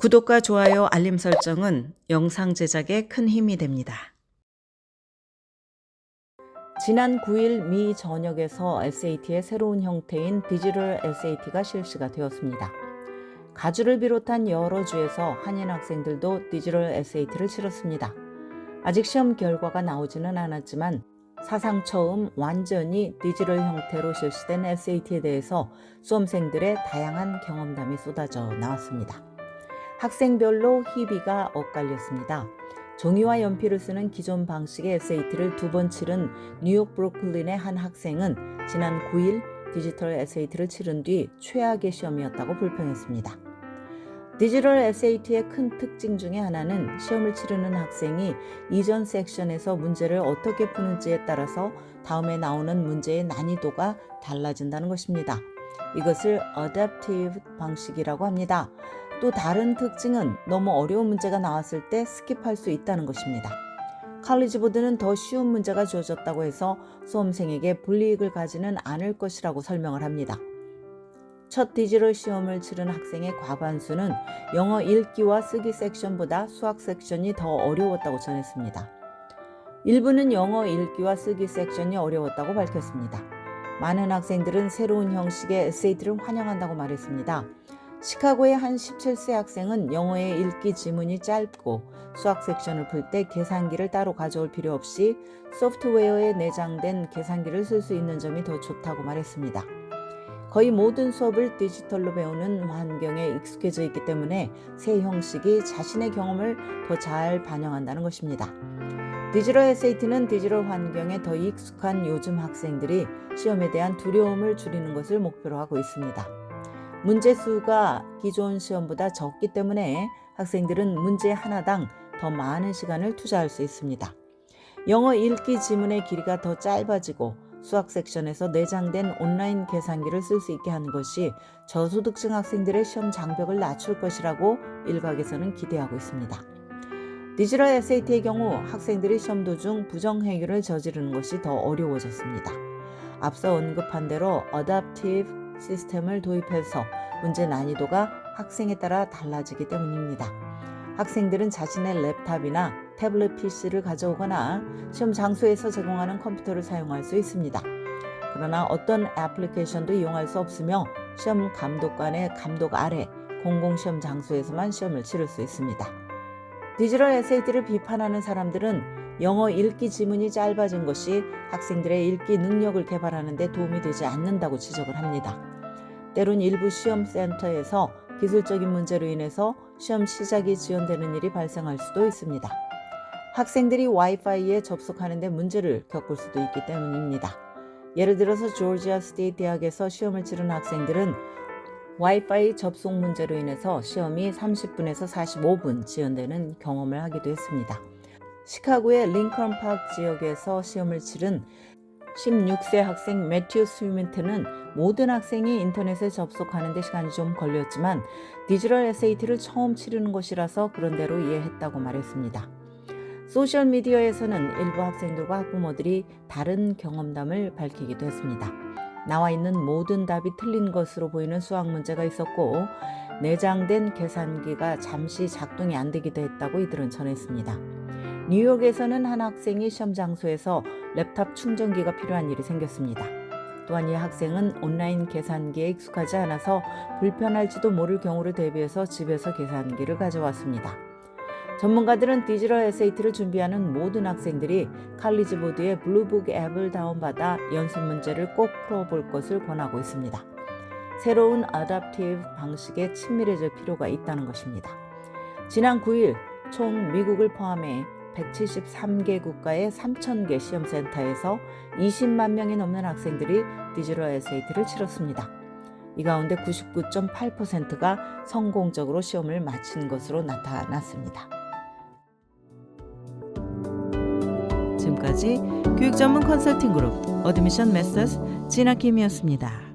구독과 좋아요, 알림 설정은 영상 제작에 큰 힘이 됩니다. 지난 9일 미 전역에서 SAT의 새로운 형태인 디지털 SAT가 실시가 되었습니다. 가주를 비롯한 여러 주에서 한인 학생들도 디지털 SAT를 치렀습니다. 아직 시험 결과가 나오지는 않았지만 사상 처음 완전히 디지털 형태로 실시된 SAT에 대해서 수험생들의 다양한 경험담이 쏟아져 나왔습니다. 학생별로 희비가 엇갈렸습니다. 종이와 연필을 쓰는 기존 방식의 SAT를 두 번 치른 뉴욕 브루클린의 한 학생은 지난 9일 디지털 SAT를 치른 뒤 최악의 시험이었다고 불평했습니다. 디지털 SAT의 큰 특징 중에 하나는 시험을 치르는 학생이 이전 섹션에서 문제를 어떻게 푸는지에 따라서 다음에 나오는 문제의 난이도가 달라진다는 것입니다. 이것을 adaptive 방식이라고 합니다. 또 다른 특징은 너무 어려운 문제가 나왔을 때 스킵할 수 있다는 것입니다. 칼리지보드는 더 쉬운 문제가 주어졌다고 해서 수험생에게 불이익을 가지는 않을 것이라고 설명을 합니다. 첫 디지털 시험을 치른 학생의 과반수는 영어 읽기와 쓰기 섹션보다 수학 섹션이 더 어려웠다고 전했습니다. 일부는 영어 읽기와 쓰기 섹션이 어려웠다고 밝혔습니다. 많은 학생들은 새로운 형식의 에세이트를 환영한다고 말했습니다. 시카고의 한 17세 학생은 영어의 읽기 지문이 짧고 수학 섹션을 풀 때 계산기를 따로 가져올 필요 없이 소프트웨어에 내장된 계산기를 쓸 수 있는 점이 더 좋다고 말했습니다. 거의 모든 수업을 디지털로 배우는 환경에 익숙해져 있기 때문에 새 형식이 자신의 경험을 더 잘 반영한다는 것입니다. 디지털 SAT는 디지털 환경에 더 익숙한 요즘 학생들이 시험에 대한 두려움을 줄이는 것을 목표로 하고 있습니다. 문제 수가 기존 시험보다 적기 때문에 학생들은 문제 하나당 더 많은 시간을 투자할 수 있습니다. 영어 읽기 지문의 길이가 더 짧아지고 수학 섹션에서 내장된 온라인 계산기를 쓸 수 있게 하는 것이 저소득층 학생들의 시험 장벽을 낮출 것이라고 일각에서는 기대하고 있습니다. 디지털 SAT의 경우 학생들이 시험 도중 부정행위를 저지르는 것이 더 어려워졌습니다. 앞서 언급한 대로 어답티브 시스템을 도입해서 문제 난이도가 학생에 따라 달라지기 때문입니다. 학생들은 자신의 랩탑이나 태블릿 PC를 가져오거나 시험 장소에서 제공하는 컴퓨터를 사용할 수 있습니다. 그러나 어떤 애플리케이션도 이용할 수 없으며 시험 감독관의 감독 아래 공공시험 장소에서만 시험을 치를 수 있습니다. 디지털 SAT를 비판하는 사람들은 영어 읽기 지문이 짧아진 것이 학생들의 읽기 능력을 개발하는 데 도움이 되지 않는다고 지적을 합니다. 때론 일부 시험 센터에서 기술적인 문제로 인해서 시험 시작이 지연되는 일이 발생할 수도 있습니다. 학생들이 와이파이에 접속하는데 문제를 겪을 수도 있기 때문입니다. 예를 들어서 조지아 스테이트 대학에서 시험을 치른 학생들은 와이파이 접속 문제로 인해서 시험이 30분에서 45분 지연되는 경험을 하기도 했습니다. 시카고의 링컨 파크 지역에서 시험을 치른 16세 학생 매튜 스위멘트는 모든 학생이 인터넷에 접속하는 데 시간이 좀 걸렸지만 디지털 SAT를 처음 치르는 것이라서 그런 대로 이해했다고 말했습니다. 소셜미디어에서는 일부 학생들과 학부모들이 다른 경험담을 밝히기도 했습니다. 나와 있는 모든 답이 틀린 것으로 보이는 수학 문제가 있었고 내장된 계산기가 잠시 작동이 안 되기도 했다고 이들은 전했습니다. 뉴욕에서는 한 학생이 시험 장소에서 랩탑 충전기가 필요한 일이 생겼습니다. 또한 이 학생은 온라인 계산기에 익숙하지 않아서 불편할지도 모를 경우를 대비해서 집에서 계산기를 가져왔습니다. 전문가들은 디지털 SAT를 준비하는 모든 학생들이 칼리지보드의 블루북 앱을 다운받아 연습 문제를 꼭 풀어볼 것을 권하고 있습니다. 새로운 어답티브 방식에 친밀해질 필요가 있다는 것입니다. 지난 9일 총 미국을 포함해 173개 국가의 3,000개 시험센터에서 20만 명이 넘는 학생들이 디지털 SAT를 치렀습니다. 이 가운데 99.8%가 성공적으로 시험을 마친 것으로 나타났습니다. 지금까지 교육 전문 컨설팅 그룹 어드미션 메서스 진아킴이었습니다.